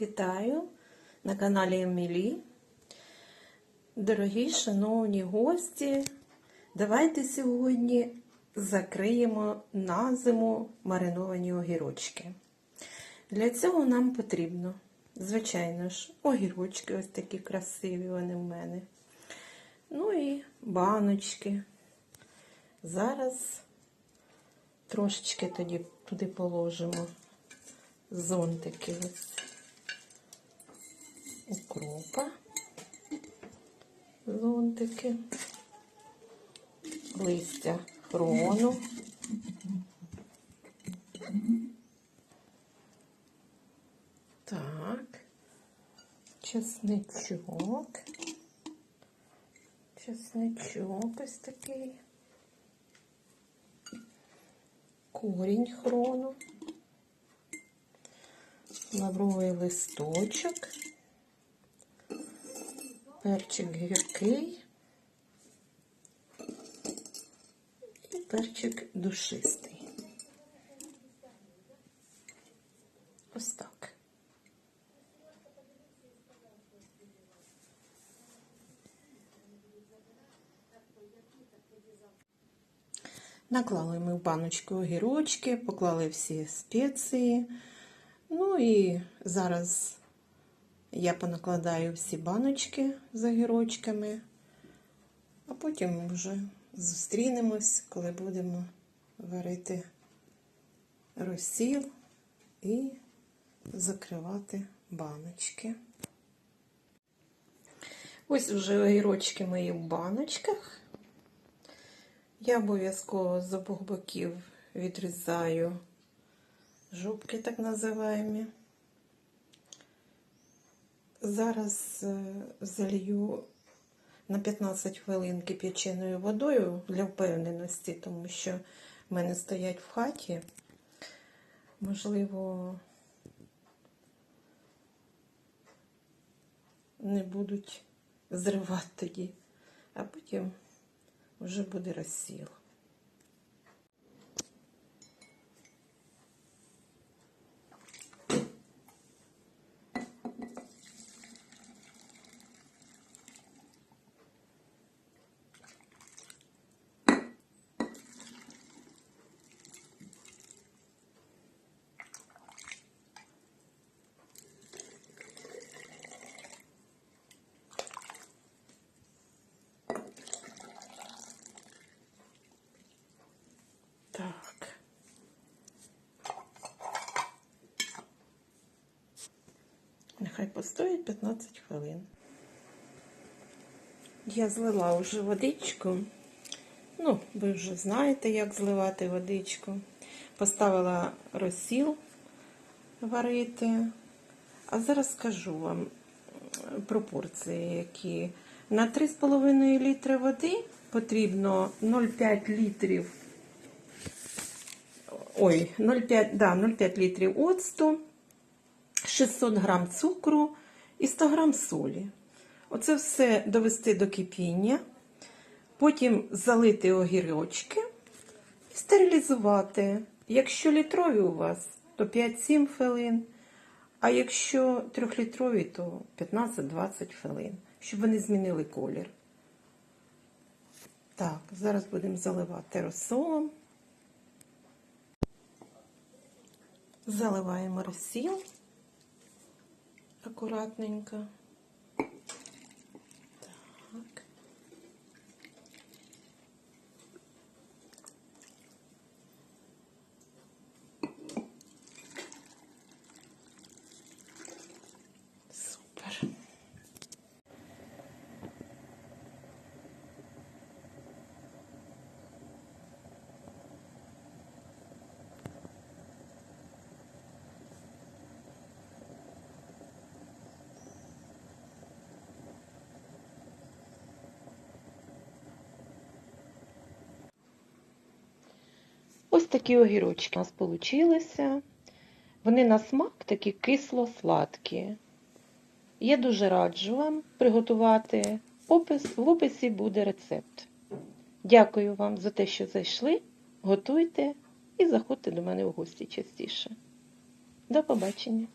Вітаю на каналі Емілі. Дорогі шановні гості, давайте сьогодні закриємо на зиму мариновані огірочки. Для цього нам потрібно, звичайно ж, огірочки, ось такі красиві вони в мене. Ну і баночки. Зараз трошечки тоді туди положимо зонтики ось укропа, зонтики, листя хрону. Так, чесничок. Чесничок ось такий. Корінь хрону. Лавровий листочок. Перчик гіркий. І перчик душистий. Ось так. Наклали ми в баночку огірочки, поклали всі спеції. Ну і зараз я понакладаю всі баночки з огірочками, а потім вже зустрінемось, коли будемо варити розсіл і закривати баночки. Ось вже огірочки мої в баночках. Я обов'язково з обох боків відрізаю жопки, так називаємо. Зараз е, залью на 15 хвилин кип'яченою водою для впевненості, тому що в мене стоять в хаті. Можливо, не будуть зривати тоді, а потім вже буде розсіл. Так. Нехай постоїть 15 хвилин. Я злила вже водичку. Ну, ви вже знаєте, як зливати водичку. Поставила розсіл варити. А зараз скажу вам пропорції, які на 3,5 літри води потрібно 0,5 літрів ой, 0,5 да, 0,5 літрів оцту, 600 грам цукру і 100 грам солі. Оце все довести до кипіння, потім залити огірочки і стерилізувати. Якщо літрові у вас, то 5-7 хвилин, а якщо трьохлітрові, то 15-20 хвилин, щоб вони змінили колір. Так, зараз будемо заливати розсолом. Заливаємо розсіл акуратненько. Такі огірочки у нас получилися. Вони на смак такі кисло-сладкі. Я дуже раджу вам приготувати. Опис, в описі буде рецепт. Дякую вам за те, що зайшли. Готуйте і заходьте до мене в гості частіше. До побачення!